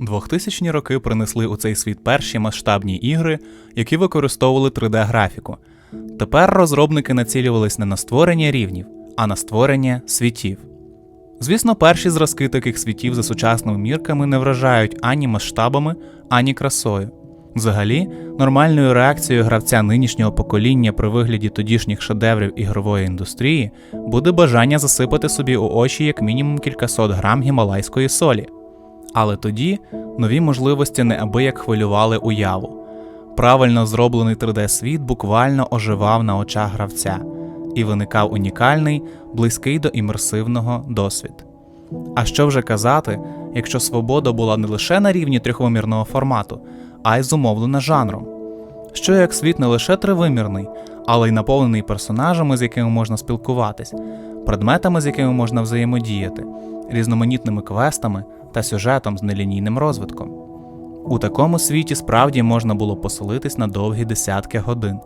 2000-ні роки принесли у цей світ перші масштабні ігри, які використовували 3D-графіку. Тепер розробники націлювались не на створення рівнів, а на створення світів. Звісно, перші зразки таких світів за сучасними мірками не вражають ані масштабами, ані красою. Взагалі, нормальною реакцією гравця нинішнього покоління при вигляді тодішніх шедеврів ігрової індустрії буде бажання засипати собі у очі як мінімум кількасот грам гімалайської солі. Але тоді нові можливості неабияк хвилювали уяву. Правильно зроблений 3D-світ буквально оживав на очах гравця, і виникав унікальний, близький до імерсивного досвід. А що вже казати, якщо свобода була не лише на рівні трьохвимірного формату, а й зумовлена жанром. Що як світ не лише тривимірний, але й наповнений персонажами, з якими можна спілкуватись, предметами, з якими можна взаємодіяти, різноманітними квестами та сюжетом з нелінійним розвитком. У такому світі справді можна було поселитись на довгі десятки годин.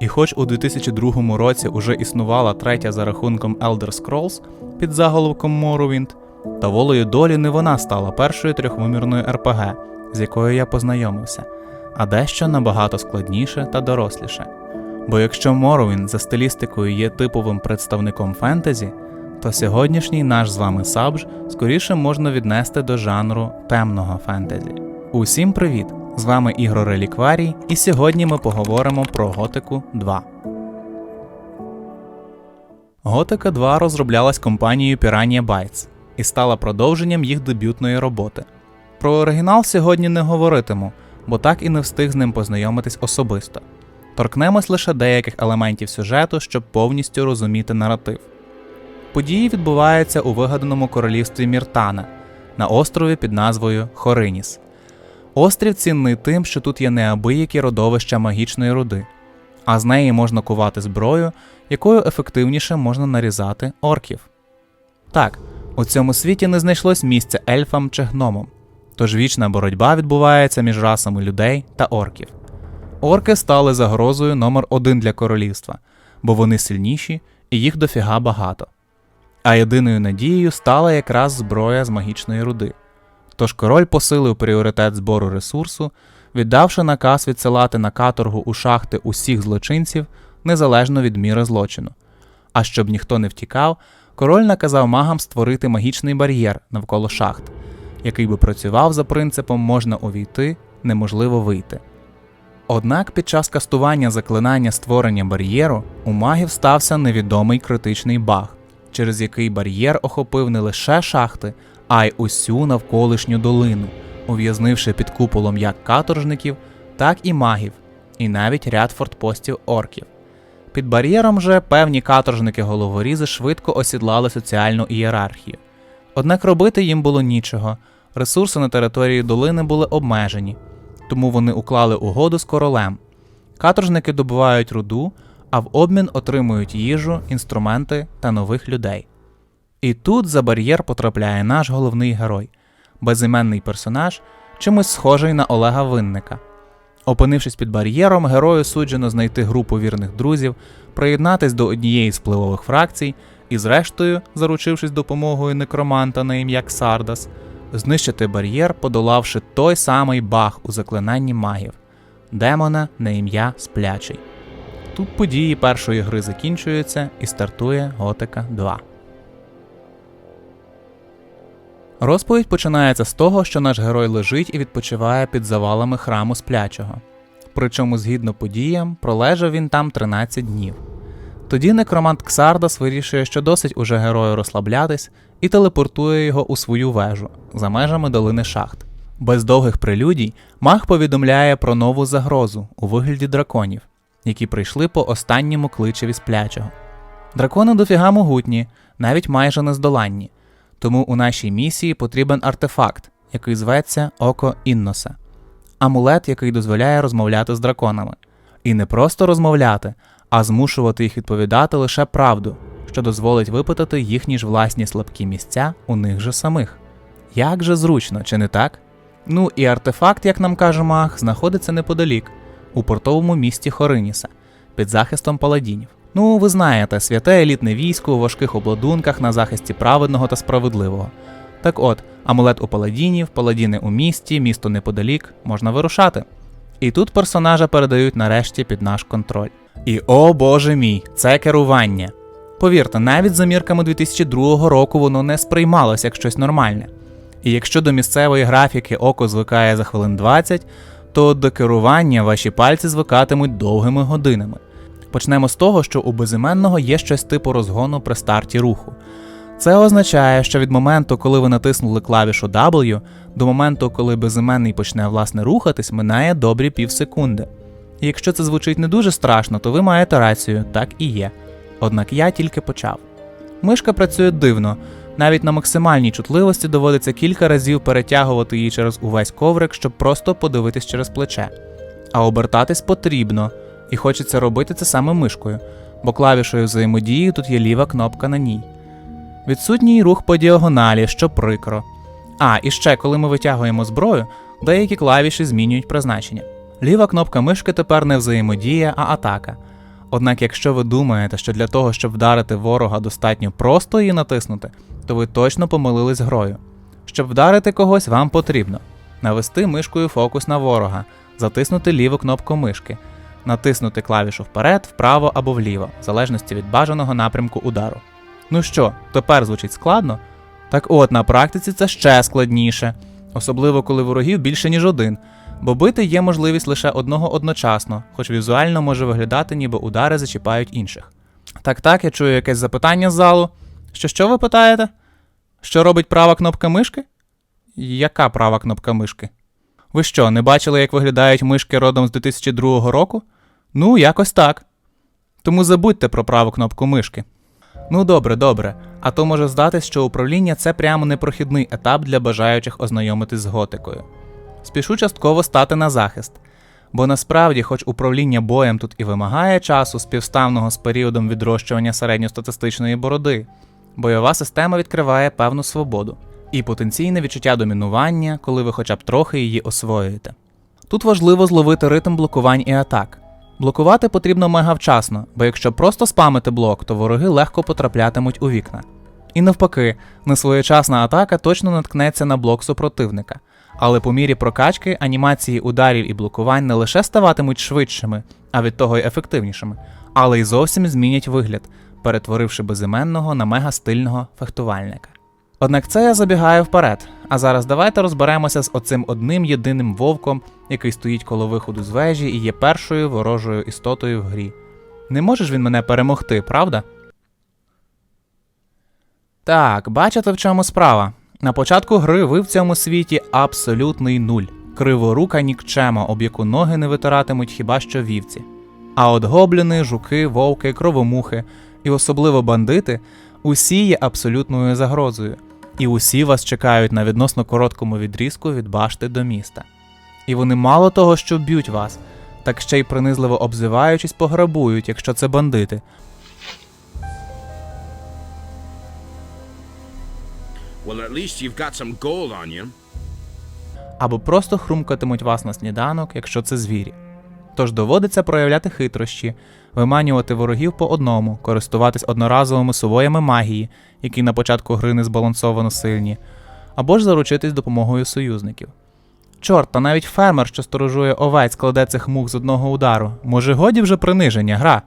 І хоч у 2002 році уже існувала третя за рахунком Elder Scrolls під заголовком Morrowind, та волею долі не вона стала першою трьохвимірною РПГ, з якою я познайомився, а дещо набагато складніше та доросліше. Бо якщо Morrowind за стилістикою є типовим представником фентезі, то сьогоднішній наш з вами сабж скоріше можна віднести до жанру темного фентезі. Усім привіт! З вами Ігор Релікварій, і сьогодні ми поговоримо про Готику 2. Готика 2 розроблялась компанією Piranha Bytes і стала продовженням їх дебютної роботи. Про оригінал сьогодні не говоритиму, бо так і не встиг з ним познайомитись особисто. Торкнемось лише деяких елементів сюжету, щоб повністю розуміти наратив. Події відбуваються у вигаданому королівстві Міртана на острові під назвою Хориніс. Острів цінний тим, що тут є неабиякі родовища магічної руди, а з неї можна кувати зброю, якою ефективніше можна нарізати орків. Так, у цьому світі не знайшлось місця ельфам чи гномам, тож вічна боротьба відбувається між расами людей та орків. Орки стали загрозою номер один для королівства, бо вони сильніші і їх дофіга багато. А єдиною надією стала якраз зброя з магічної руди. Тож король посилив пріоритет збору ресурсу, віддавши наказ відсилати на каторгу у шахти усіх злочинців незалежно від міри злочину. А щоб ніхто не втікав, король наказав магам створити магічний бар'єр навколо шахт, який би працював за принципом можна увійти, неможливо вийти. Однак під час кастування заклинання створення бар'єру у магів стався невідомий критичний баг, через який бар'єр охопив не лише шахти, а й усю навколишню долину, ув'язнивши під куполом як каторжників, так і магів, і навіть ряд фортпостів орків. Під бар'єром же певні каторжники головорізи швидко осідлали соціальну ієрархію. Однак робити їм було нічого, ресурси на території долини були обмежені, тому вони уклали угоду з королем. Каторжники добувають руду, а в обмін отримують їжу, інструменти та нових людей. І тут за бар'єр потрапляє наш головний герой, безіменний персонаж, чимось схожий на Олега Винника. Опинившись під бар'єром, герою суджено знайти групу вірних друзів, приєднатись до однієї з впливових фракцій і, зрештою, заручившись допомогою некроманта на ім'я Ксардас, знищити бар'єр, подолавши той самий баг у заклинанні магів демона на ім'я Сплячий. Тут події першої гри закінчуються і стартує Готика 2. Розповідь починається з того, що наш герой лежить і відпочиває під завалами храму сплячого. Причому, згідно подіям, пролежав він там 13 днів. Тоді некромант Ксардас вирішує, що досить уже герою розслаблятись, і телепортує його у свою вежу за межами долини шахт. Без довгих прелюдій маг повідомляє про нову загрозу у вигляді драконів, які прийшли по останньому кличеві сплячого. Дракони дофіга могутні, навіть майже нездоланні. Тому у нашій місії потрібен артефакт, який зветься Око Інноса, амулет, який дозволяє розмовляти з драконами. І не просто розмовляти, а змушувати їх відповідати лише правду, що дозволить випитати їхні ж власні слабкі місця у них же самих. Як же зручно, чи не так? Ну і артефакт, як нам каже Мах, знаходиться неподалік, у портовому місті Хориніса, під захистом паладінів. Ну, ви знаєте, святе елітне військо у важких обладунках на захисті праведного та справедливого. Так от, амулет у паладінів, паладіни у місті, місто неподалік, можна вирушати. І тут персонажа передають нарешті під наш контроль. І о боже мій, це керування. Повірте, навіть за мірками 2002 року воно не сприймалося як щось нормальне. І якщо до місцевої графіки око звикає за хвилин 20, то до керування ваші пальці звикатимуть довгими годинами. Почнемо з того, що у безіменного є щось типу розгону при старті руху. Це означає, що від моменту, коли ви натиснули клавішу W, до моменту, коли безіменний почне власне рухатись, минає добрі півсекунди. І якщо це звучить не дуже страшно, то ви маєте рацію, так і є. Однак я тільки почав. Мишка працює дивно, навіть на максимальній чутливості доводиться кілька разів перетягувати її через увесь коврик, щоб просто подивитись через плече. А обертатись потрібно, і хочеться робити це саме мишкою, бо клавішою взаємодії тут є ліва кнопка на ній. Відсутній рух по діагоналі, що прикро. А, і ще, коли ми витягуємо зброю, деякі клавіші змінюють призначення. Ліва кнопка мишки тепер не взаємодія, а атака. Однак, якщо ви думаєте, що для того, щоб вдарити ворога, достатньо просто її натиснути, то ви точно помилились грою. Щоб вдарити когось, вам потрібно навести мишкою фокус на ворога, затиснути ліву кнопку мишки, натиснути клавішу вперед, вправо або вліво, в залежності від бажаного напрямку удару. Ну що, тепер звучить складно? Так от, на практиці це ще складніше, особливо коли ворогів більше, ніж один, бо бити є можливість лише одного одночасно, хоч візуально може виглядати, ніби удари зачіпають інших. Так так, я чую якесь запитання з залу. Що що ви питаєте? Що робить права кнопка мишки? Яка права кнопка мишки? Ви що, не бачили, як виглядають мишки родом з 2002 року? Ну, якось так. Тому забудьте про праву кнопку мишки. Ну добре, добре. А то може здатись, що управління це прямо непрохідний етап для бажаючих ознайомитись з готикою. Спішу частково стати на захист. Бо насправді, хоч управління боєм тут і вимагає часу співставного з періодом відрощування середньостатистичної бороди, бойова система відкриває певну свободу і потенційне відчуття домінування, коли ви хоча б трохи її освоюєте. Тут важливо зловити ритм блокувань і атак. Блокувати потрібно мега вчасно, бо якщо просто спамити блок, то вороги легко потраплятимуть у вікна. І навпаки, несвоєчасна атака точно наткнеться на блок супротивника. Але по мірі прокачки анімації ударів і блокувань не лише ставатимуть швидшими, а від того й ефективнішими, але й зовсім змінять вигляд, перетворивши безіменного на мега-стильного фехтувальника. Однак це я забігаю вперед. А зараз давайте розберемося з оцим одним єдиним вовком, який стоїть коло виходу з вежі і є першою ворожою істотою в грі. Не можеш він мене перемогти, правда? Так, бачите, в чому справа. На початку гри ви в цьому світі абсолютний нуль. Криворука нікчема, об яку ноги не витиратимуть хіба що вівці. А от гобліни, жуки, вовки, кровомухи і особливо бандити усі є абсолютною загрозою, і усі вас чекають на відносно короткому відрізку від башти до міста. І вони мало того, що б'ють вас, так ще й принизливо обзиваючись, пограбують, якщо це бандити, Well, at least you've got some gold on you. або просто хрумкатимуть вас на сніданок, якщо це звірі. Тож доводиться проявляти хитрощі, виманювати ворогів по одному, користуватись одноразовими сувоями магії, які на початку гри не збалансовано сильні, або ж заручитись допомогою союзників. Чорт, та навіть фермер, що сторожує овець, кладе цих мух з одного удару. Може, годі вже приниження, гра.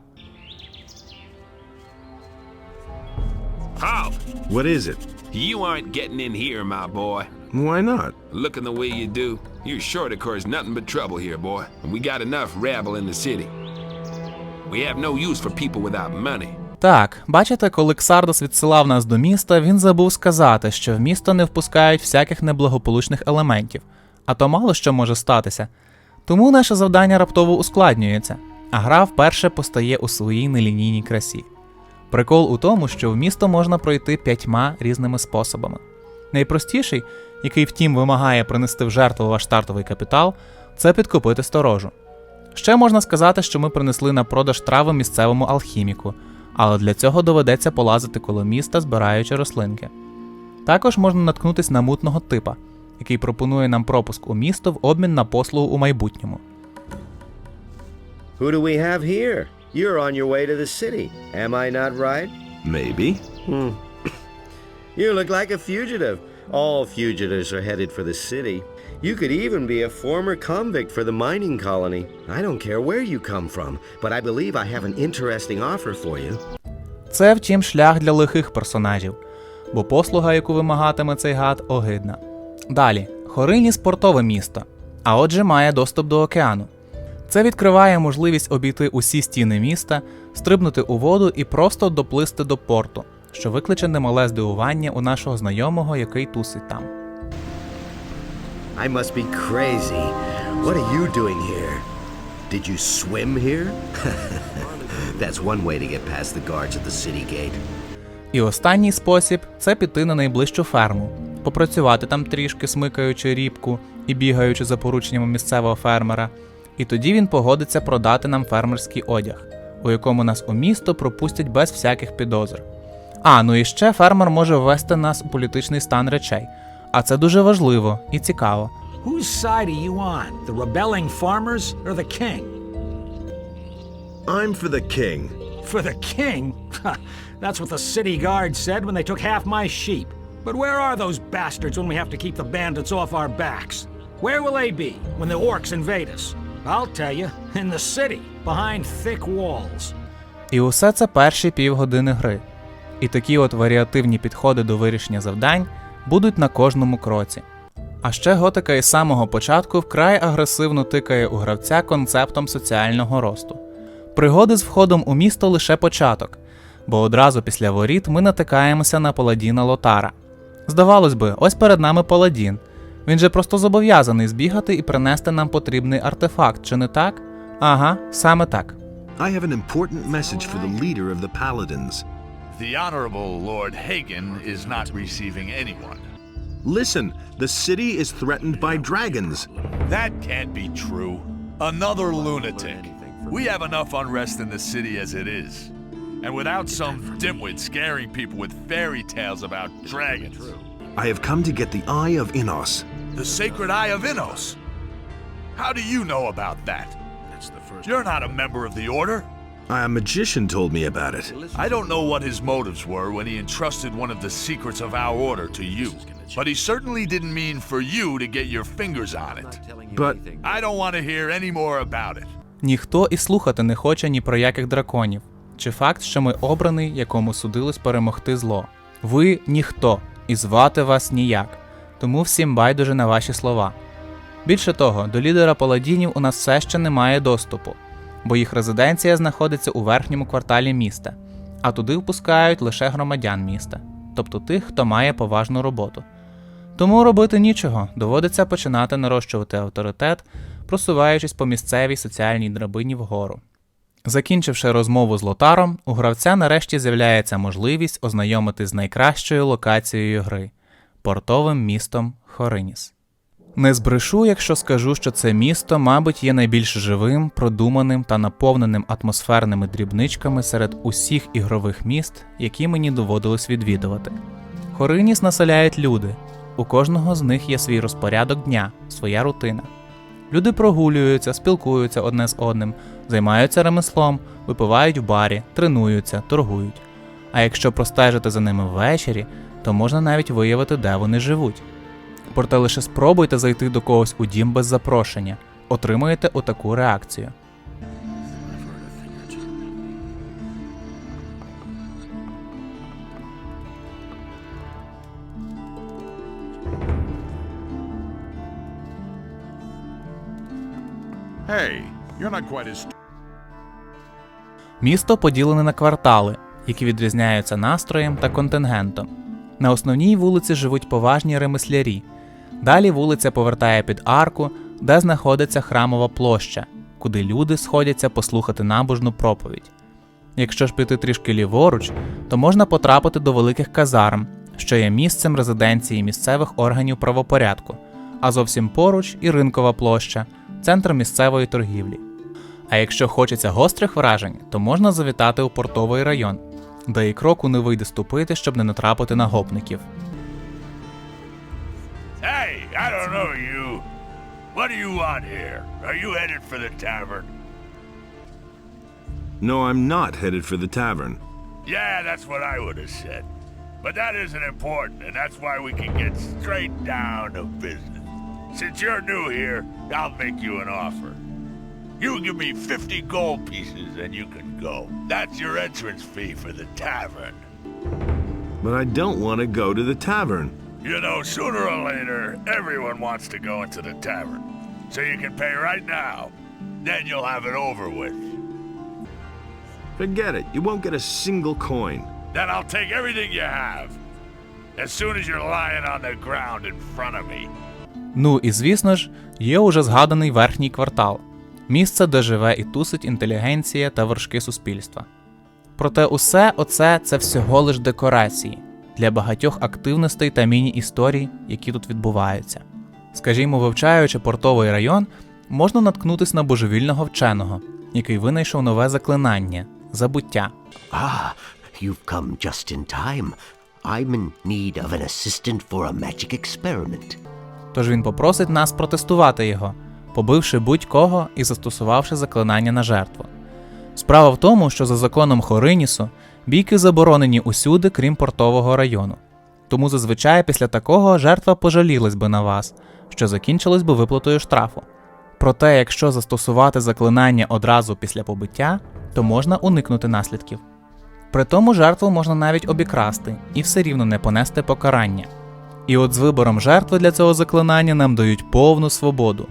How? What is it? You aren't getting in here, my boy. Why not? Looking the way you do, you're sure to cause nothing but trouble here, boy. And we got enough rabble in the city. We have no use for people without money. Так, бачите, коли Ксардос відсилав нас до міста, він забув сказати, що в місто не впускають всяких неблагополучних елементів, а то мало що може статися. Тому наше завдання раптово ускладнюється, а гра вперше постає у своїй нелінійній красі. Прикол у тому, що в місто можна пройти п'ятьма різними способами. Найпростіший, який втім вимагає принести в жертву ваш стартовий капітал, це підкупити сторожу. Ще можна сказати, що ми принесли на продаж трави місцевому алхіміку, але для цього доведеться полазити коло міста, збираючи рослинки. Також можна наткнутись на мутного типа, який пропонує нам пропуск у місто в обмін на послугу у майбутньому. Who do we have here? You're on your way to the city. Am I not right? Maybe. Hmm. You look like a fugitive. All fugitives are headed for the city. You could even be a former convict for the mining colony. I don't care where you come from, but I believe I have an interesting offer for you. Це, втім, шлях для лихих персонажів, бо послуга, яку вимагатиме цей гад, огидна. Далі, Хорині спортове місто, а отже має доступ до океану. Це відкриває можливість обійти усі стіни міста, стрибнути у воду і просто доплисти до порту, що викличе немале здивування у нашого знайомого, який тусить там. I must be crazy. What are you doing here? Did you swim here? That's one way to get past the guards at the city gate. І останній спосіб це піти на найближчу ферму, попрацювати там трішки, смикаючи рібку і бігаючи за порученнями місцевого фермера. І тоді він погодиться продати нам фермерський одяг, у якому нас у місто пропустять без всяких підозр. А, ну і ще фермер може ввести нас у політичний стан речей. А це дуже важливо і цікаво. Whose side are you on? The rebelling farmers or the king? I'm for the king. For the king? That's what the city guard said when they took half my sheep. But where are those bastards when we have to keep the bandits off our backs? Where will they be when the orcs invade us? I'll tell you, in the city, behind thick walls. І усе це перші півгодини гри. І такі от варіативні підходи до вирішення завдань будуть на кожному кроці. А ще готика із самого початку вкрай агресивно тикає у гравця концептом соціального росту. Пригоди з входом у місто лише початок, бо одразу після воріт ми натикаємося на паладіна Лотара. Здавалось би, ось перед нами паладін. Він же просто зобов'язаний збігати і принести нам потрібний артефакт, чи не так? Ага, саме так. I have an important message for the leader of the Paladins. The Honorable Lord Hagen is not receiving anyone. Listen, the city is threatened by dragons. That can't be true. Another lunatic. We have enough unrest in the city as it is. And without some dimwit scaring people with fairy tales about dragons. I have come to get the Eye of Innos. The Sacred Eye of Innos. How do you know about that? That's the first. You're not a member of the Order. A magician told me about it. I don't know what his motives were when he entrusted one of the secrets of our order to you, but he certainly didn't mean for you to get your fingers on it. But I don't want to hear any more about it. Ніхто і слухати не хоче ні про яких драконів, чи факт, що ми обраний, якому судилось перемогти зло. Ви ніхто, і звати вас ніяк, тому всім байдуже на ваші слова. Більше того, до лідера паладінів у нас все ще немає доступу, бо їх резиденція знаходиться у верхньому кварталі міста, а туди впускають лише громадян міста, тобто тих, хто має поважну роботу. Тому робити нічого, доводиться починати нарощувати авторитет, просуваючись по місцевій соціальній драбині вгору. Закінчивши розмову з лотаром, у гравця нарешті з'являється можливість ознайомитись з найкращою локацією гри портовим містом Хориніс. Не збрешу, якщо скажу, що це місто, мабуть, є найбільш живим, продуманим та наповненим атмосферними дрібничками серед усіх ігрових міст, які мені доводилось відвідувати. Хориніс населяють люди. У кожного з них є свій розпорядок дня, своя рутина. Люди прогулюються, спілкуються одне з одним, займаються ремеслом, випивають в барі, тренуються, торгують. А якщо простежити за ними ввечері, то можна навіть виявити, де вони живуть. Проте лише спробуйте зайти до когось у дім без запрошення, отримаєте отаку реакцію. Hey, you're not quite as Місто поділене на квартали, які відрізняються настроєм та контингентом. На основній вулиці живуть поважні ремеслярі. Далі вулиця повертає під арку, де знаходиться храмова площа, куди люди сходяться послухати набожну проповідь. Якщо ж піти трішки ліворуч, то можна потрапити до великих казарм, що є місцем резиденції місцевих органів правопорядку, а зовсім поруч і ринкова площа, центр місцевої торгівлі. А якщо хочеться гострих вражень, то можна завітати у портовий район, де і кроку не вийде ступити, щоб не натрапити на гопників. Hey, I don't know you. What do you want here? Are you headed for the tavern? no, I'm not headed for the tavern. Yeah, that's what I would have said. But that isn't important, and that's why we can get straight down to business. Since you're new here, I'll make you an offer. You give me 50 gold pieces and you can go. That's your entrance fee for the tavern. But I don't want to go to the tavern. You know, sooner or later, everyone wants to go into the tavern. So you can pay right now. Then you'll have it over with. Forget it. You won't get a single coin. Then I'll take everything you have. As soon as you're lying on the ground in front of me. Ну і звісно ж, є уже згаданий верхній квартал Місце, де живе і тусить інтелігенція та вершки суспільства. Проте усе оце це всього лиш декорації для багатьох активностей та міні-історій, які тут відбуваються. Скажімо, вивчаючи портовий район, можна наткнутися на божевільного вченого, який винайшов нове заклинання забуття. Ah, you've come just in time. I'm in need of an assistant for a magic experiment. Тож він попросить нас протестувати його, побивши будь-кого і застосувавши заклинання на жертву. Справа в тому, що за законом Хоринісу бійки заборонені усюди, крім портового району. Тому зазвичай після такого жертва пожалілась би на вас, що закінчилось би виплатою штрафу. Проте, якщо застосувати заклинання одразу після побиття, то можна уникнути наслідків. При тому жертву можна навіть обікрасти і все рівно не понести покарання. І от з вибором жертви для цього заклинання нам дають повну свободу.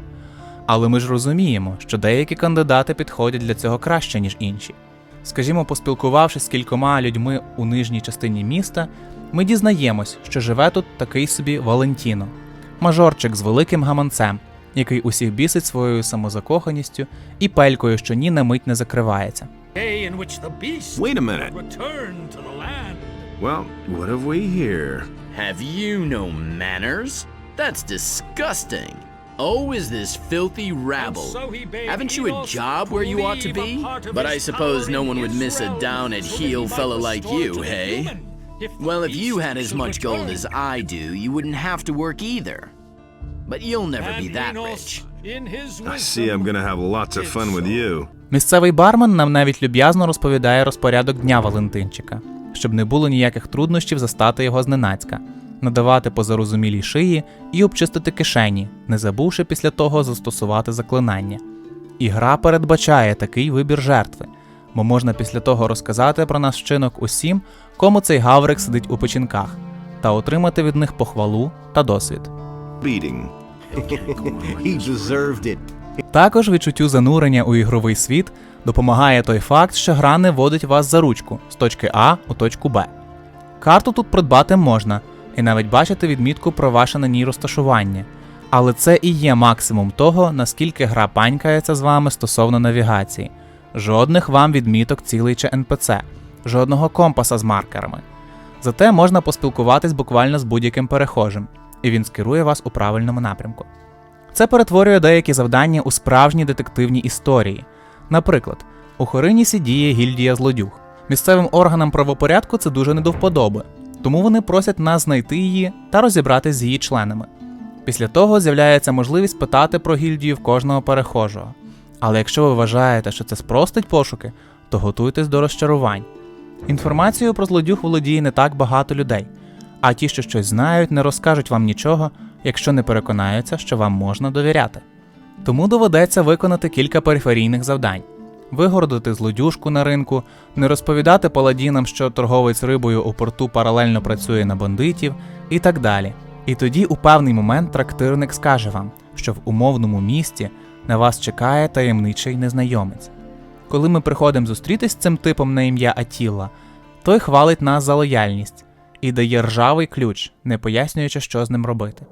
Але ми ж розуміємо, що деякі кандидати підходять для цього краще, ніж інші. Скажімо, поспілкувавшись з кількома людьми у нижній частині міста, ми дізнаємось, що живе тут такий собі Валентіно, мажорчик з великим гаманцем, який усіх бісить своєю самозакоханістю і пелькою, що ні на мить не закривається. Wait a minute. to the land. Well, what have we here? Have you no manners? That's disgusting. Oh, is this filthy rabble? so Haven't you a job where you ought to be? But I suppose no one would miss a down at so heel might fellow like you, hey? If Well, if you had as much gold as I do, you wouldn't have to work either. But you'll never be that rich. I see I'm gonna have lots of fun with you. Місцевий бармен нам навіть люб'язно розповідає розпорядок дня Валентинчика, щоб не було ніяких труднощів застати його зненацька, надавати по зарозумілій шиї і обчистити кишені, не забувши після того застосувати заклинання. І гра передбачає такий вибір жертви, бо можна після того розказати про наш вчинок усім, кому цей гаврик сидить у печінках, та отримати від них похвалу та досвід. He deserved it. Також відчуттю занурення у ігровий світ допомагає той факт, що гра не водить вас за ручку з точки А у точку Б. Карту тут придбати можна і навіть бачити відмітку про ваше на ній розташування. Але це і є максимум того, наскільки гра панькається з вами стосовно навігації. Жодних вам відміток цілий чи НПЦ, жодного компаса з маркерами. Зате можна поспілкуватись буквально з будь-яким перехожим, і він скерує вас у правильному напрямку. Це перетворює деякі завдання у справжні детективні історії. Наприклад, у Хоринісі діє гільдія злодюг. Місцевим органам правопорядку це дуже не до вподоби, тому вони просять нас знайти її та розібратись з її членами. Після того з'являється можливість питати про гільдію в кожного перехожого. Але якщо ви вважаєте, що це спростить пошуки, то готуйтесь до розчарувань. Інформацією про злодюг володіє не так багато людей, а ті, що щось знають, не розкажуть вам нічого, якщо не переконаються, що вам можна довіряти. Тому доведеться виконати кілька периферійних завдань: вигородити злодюжку на ринку, не розповідати паладінам, що торговець рибою у порту паралельно працює на бандитів, і так далі. І тоді у певний момент трактирник скаже вам, що в умовному місті на вас чекає таємничий незнайомець. Коли ми приходимо зустрітись з цим типом на ім'я Атіла, той хвалить нас за лояльність і дає ржавий ключ, не пояснюючи, що з ним робити.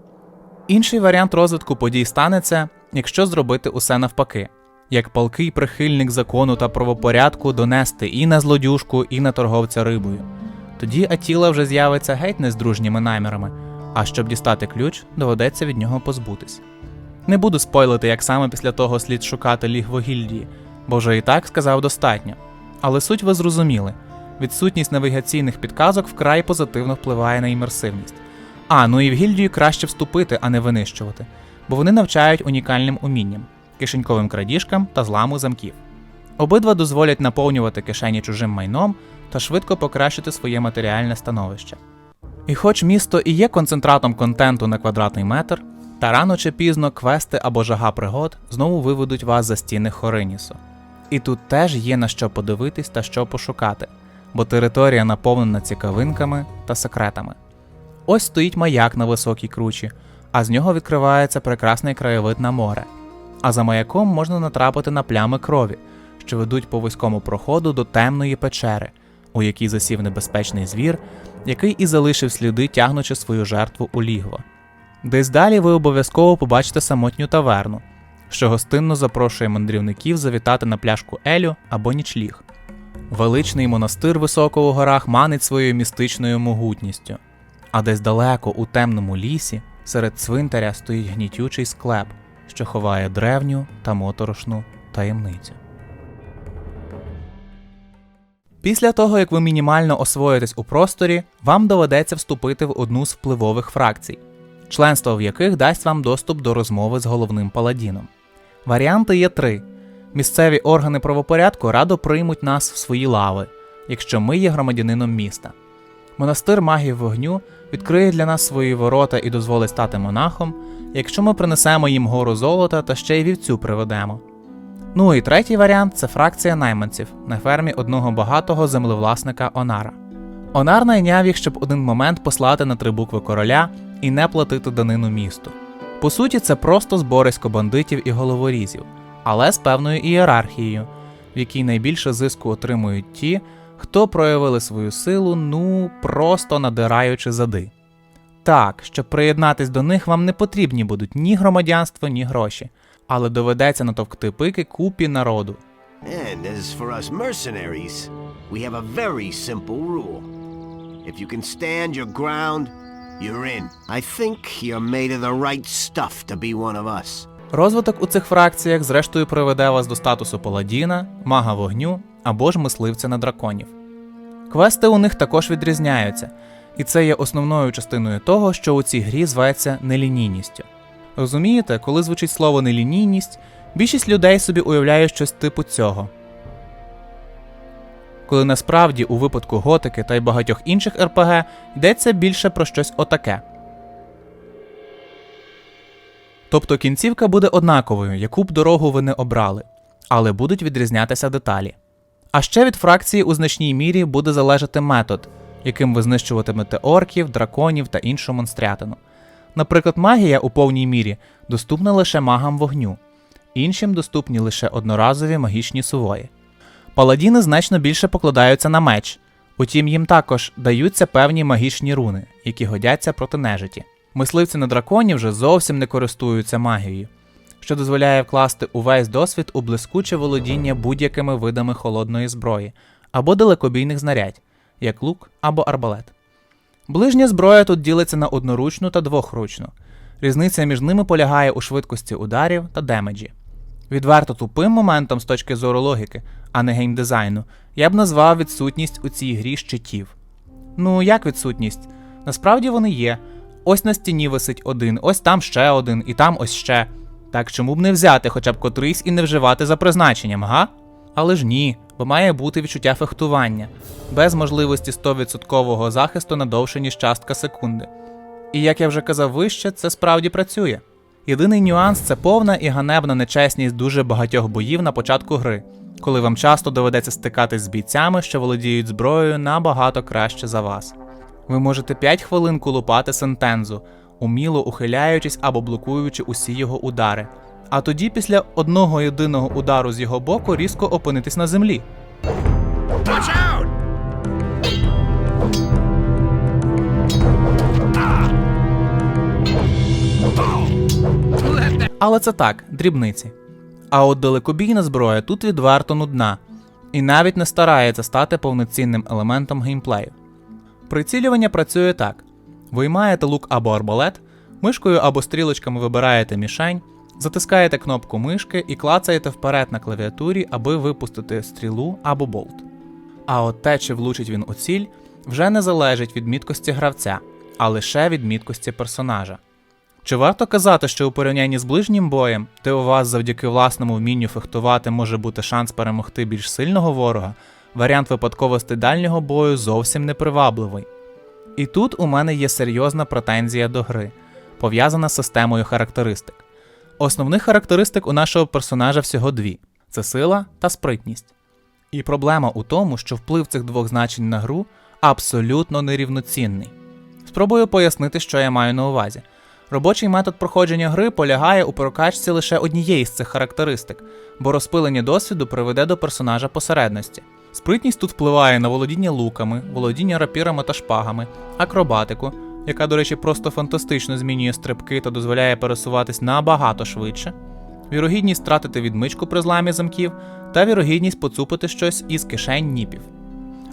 Інший варіант розвитку подій станеться, якщо зробити усе навпаки, як палкий прихильник закону та правопорядку донести і на злодюжку, і на торговця рибою. Тоді Атіла вже з'явиться геть не з дружніми намірами, а щоб дістати ключ, доведеться від нього позбутись. Не буду спойлити, як саме після того слід шукати лігво гільдії, бо вже і так сказав достатньо. Але суть ви зрозуміли: відсутність навігаційних підказок вкрай позитивно впливає на імерсивність. А, ну і в гільдію краще вступити, а не винищувати, бо вони навчають унікальним умінням, кишеньковим крадіжкам та зламу замків. Обидва дозволять наповнювати кишені чужим майном та швидко покращити своє матеріальне становище. І хоч місто і є концентратом контенту на квадратний метр, та рано чи пізно квести або жага пригод знову виведуть вас за стіни Хоринісу. І тут теж є на що подивитись та що пошукати, бо територія наповнена цікавинками та секретами. Ось стоїть маяк на високій кручі, а з нього відкривається прекрасний краєвид на море. А за маяком можна натрапити на плями крові, що ведуть по вузькому проходу до темної печери, у якій засів небезпечний звір, який і залишив сліди, тягнучи свою жертву у лігво. Десь далі ви обов'язково побачите самотню таверну, що гостинно запрошує мандрівників завітати на пляшку Елю або нічліг. Величний монастир високо у горах манить своєю містичною могутністю, а десь далеко у темному лісі серед цвинтаря стоїть гнітючий склеп, що ховає древню та моторошну таємницю. Після того, як ви мінімально освоїтесь у просторі, вам доведеться вступити в одну з впливових фракцій, членство в яких дасть вам доступ до розмови з головним паладіном. Варіанти є три: місцеві органи правопорядку радо приймуть нас в свої лави, якщо ми є громадянином міста. Монастир магів вогню відкриє для нас свої ворота і дозволить стати монахом, якщо ми принесемо їм гору золота та ще й вівцю приведемо. Ну і третій варіант це фракція найманців на фермі одного багатого землевласника Онара. Онар найняв їх, щоб один момент послати на три букви короля і не платити данину місту. По суті, це просто зборисько бандитів і головорізів, але з певною ієрархією, в якій найбільше зиску отримують ті, хто проявили свою силу, ну просто надираючи зади. Так, щоб приєднатись до них, вам не потрібні будуть ні громадянство, ні гроші, але доведеться натовкти пики купі народу. And as for us mercenaries, we have a very simple rule. If you can stand your ground, you're in. I think you're made of the right stuff to be one of us. Розвиток у цих фракціях, зрештою, приведе вас до статусу паладіна, мага вогню або ж мисливця на драконів. Квести у них також відрізняються, і це є основною частиною того, що у цій грі зветься нелінійністю. Розумієте, коли звучить слово нелінійність, більшість людей собі уявляє щось типу цього. Коли насправді у випадку готики та й багатьох інших РПГ йдеться більше про щось отаке. Тобто кінцівка буде однаковою, яку б дорогу ви не обрали, але будуть відрізнятися деталі. А ще від фракції у значній мірі буде залежати метод, яким ви знищуватимете орків, драконів та іншу монстрятину. Наприклад, магія у повній мірі доступна лише магам вогню, іншим доступні лише одноразові магічні сувої. Паладіни значно більше покладаються на меч, утім їм також даються певні магічні руни, які годяться проти нежиті. Мисливці на драконів вже зовсім не користуються магією, що дозволяє вкласти увесь досвід у блискуче володіння будь-якими видами холодної зброї або далекобійних знарядь, як лук або арбалет. Ближня зброя тут ділиться на одноручну та двохручну. Різниця між ними полягає у швидкості ударів та демеджі. Відверто тупим моментом з точки зору логіки, а не геймдизайну, я б назвав відсутність у цій грі щитів. Ну, як відсутність? Насправді вони є. Ось на стіні висить один, ось там ще один, і там ось ще. Так чому б не взяти хоча б котрийсь і не вживати за призначенням, га? Але ж ні, бо має бути відчуття фехтування, без можливості 100% захисту на довше, ніж частка секунди. І як я вже казав вище, це справді працює. Єдиний нюанс це повна і ганебна нечесність дуже багатьох боїв на початку гри, коли вам часто доведеться стикатись з бійцями, що володіють зброєю набагато краще за вас. Ви можете 5 хвилин кулупати сентензу, уміло ухиляючись або блокуючи усі його удари. А тоді, після одного єдиного удару з його боку, різко опинитись на землі. Але це так, дрібниці. А от далекобійна зброя тут відверто нудна, і навіть не старається стати повноцінним елементом геймплею. Прицілювання працює так: виймаєте лук або арбалет, мишкою або стрілочками вибираєте мішень, затискаєте кнопку мишки і клацаєте вперед на клавіатурі, аби випустити стрілу або болт. А от те, чи влучить він у ціль, вже не залежить від міткості гравця, а лише від міткості персонажа. Чи варто казати, що у порівнянні з ближнім боєм, де у вас завдяки власному вмінню фехтувати може бути шанс перемогти більш сильного ворога, варіант випадковості дальнього бою зовсім не привабливий. І тут у мене є серйозна претензія до гри, пов'язана з системою характеристик. Основних характеристик у нашого персонажа всього дві: це сила та спритність. І проблема у тому, що вплив цих двох значень на гру абсолютно нерівноцінний. Спробую пояснити, що я маю на увазі. Робочий метод проходження гри полягає у прокачці лише однієї з цих характеристик, бо розпилення досвіду приведе до персонажа посередності. Спритність тут впливає на володіння луками, володіння рапірами та шпагами, акробатику, яка, до речі, просто фантастично змінює стрибки та дозволяє пересуватись набагато швидше, вірогідність втратити відмичку при зламі замків та вірогідність поцупити щось із кишень ніпів.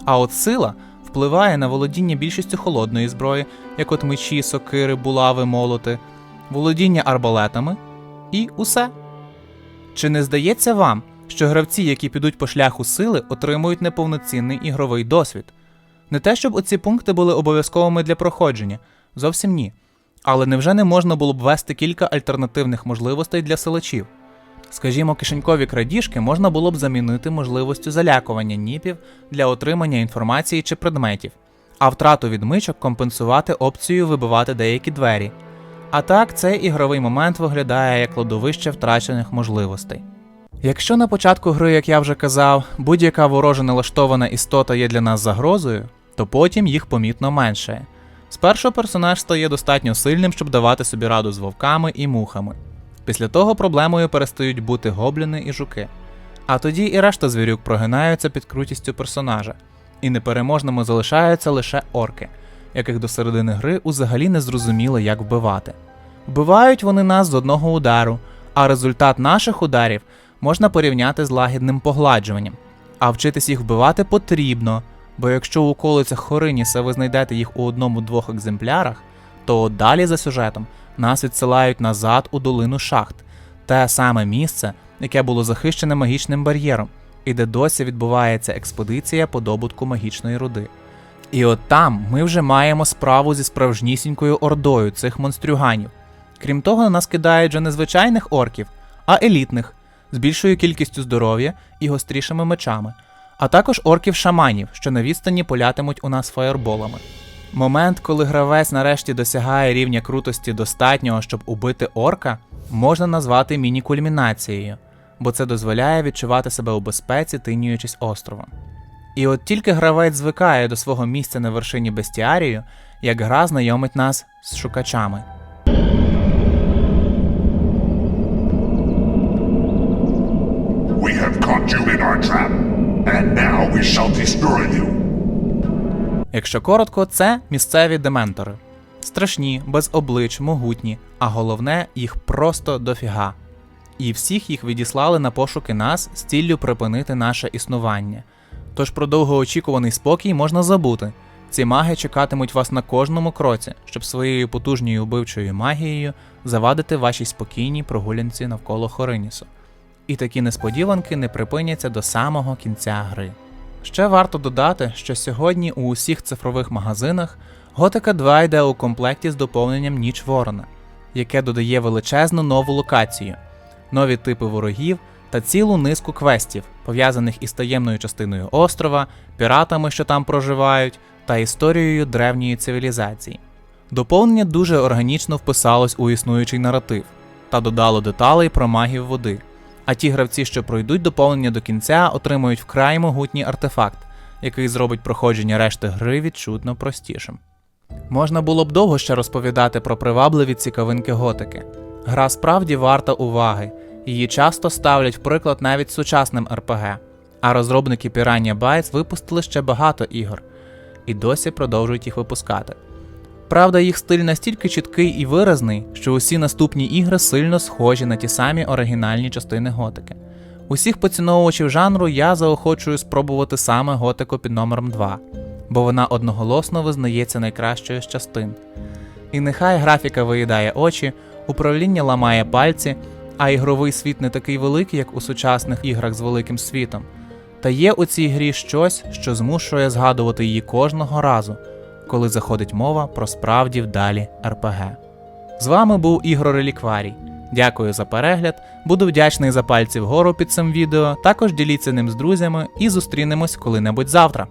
А от сила впливає на володіння більшістю холодної зброї, як от мечі, сокири, булави, молоти, володіння арбалетами і усе. Чи не здається вам, що гравці, які підуть по шляху сили, отримують неповноцінний ігровий досвід? Не те, щоб оці пункти були обов'язковими для проходження, зовсім ні. Але невже не можна було б ввести кілька альтернативних можливостей для силачів? Скажімо, кишенькові крадіжки можна було б замінити можливістю залякування ніпів для отримання інформації чи предметів, а втрату відмичок компенсувати опцією вибивати деякі двері. А так, цей ігровий момент виглядає як кладовище втрачених можливостей. Якщо на початку гри, як я вже казав, будь-яка вороже налаштована істота є для нас загрозою, то потім їх помітно меншає. Спершу персонаж стає достатньо сильним, щоб давати собі раду з вовками і мухами. Після того проблемою перестають бути гобліни і жуки. А тоді і решта звірюк прогинаються під крутістю персонажа, і непереможними залишаються лише орки, яких до середини гри узагалі не зрозуміло, як вбивати. Вбивають вони нас з одного удару, а результат наших ударів можна порівняти з лагідним погладжуванням. А вчитись їх вбивати потрібно, бо якщо у околицях Хориніса ви знайдете їх у одному-двох екземплярах, то далі за сюжетом нас відсилають назад у долину шахт, те саме місце, яке було захищене магічним бар'єром, і де досі відбувається експедиція по добутку магічної руди. І от там ми вже маємо справу зі справжнісінькою ордою цих монстрюганів. Крім того, на нас кидають вже не звичайних орків, а елітних, з більшою кількістю здоров'я і гострішими мечами, а також орків-шаманів, що на відстані полятимуть у нас фаєрболами. Момент, коли гравець нарешті досягає рівня крутості достатнього, щоб убити орка, можна назвати міні-кульмінацією, бо це дозволяє відчувати себе у безпеці, тинюючись островом. І от тільки гравець звикає до свого місця на вершині бестіарію, як гра знайомить нас з шукачами. We have caught you in our trap, and now we shall destroy you. Якщо коротко, це місцеві дементори. Страшні, без облич, могутні, а головне, їх просто дофіга. І всіх їх відіслали на пошуки нас з ціллю припинити наше існування. Тож про довгоочікуваний спокій можна забути. Ці маги чекатимуть вас на кожному кроці, щоб своєю потужною убивчою магією завадити вашій спокійній прогулянці навколо Хоринісу. І такі несподіванки не припиняться до самого кінця гри. Ще варто додати, що сьогодні у усіх цифрових магазинах Готика 2 йде у комплекті з доповненням Ніч Ворона, яке додає величезну нову локацію, нові типи ворогів та цілу низку квестів, пов'язаних із таємною частиною острова, піратами, що там проживають, та історією древньої цивілізації. Доповнення дуже органічно вписалось у існуючий наратив та додало деталей про магів води. А ті гравці, що пройдуть доповнення до кінця, отримують вкрай могутній артефакт, який зробить проходження решти гри відчутно простішим. Можна було б довго ще розповідати про привабливі цікавинки готики. Гра справді варта уваги, її часто ставлять в приклад навіть сучасним РПГ, а розробники Piranha Bytes випустили ще багато ігор і досі продовжують їх випускати. Правда, їх стиль настільки чіткий і виразний, що усі наступні ігри сильно схожі на ті самі оригінальні частини готики. Усіх поціновувачів жанру я заохочую спробувати саме готику під номером 2, бо вона одноголосно визнається найкращою з частин. І нехай графіка виїдає очі, управління ламає пальці, а ігровий світ не такий великий, як у сучасних іграх з великим світом. Та є у цій грі щось, що змушує згадувати її кожного разу, коли заходить мова про справді вдалі РПГ. З вами був Ігор Релікварій. Дякую за перегляд, буду вдячний за пальці вгору під цим відео. Також діліться ним з друзями і зустрінемось коли-небудь завтра.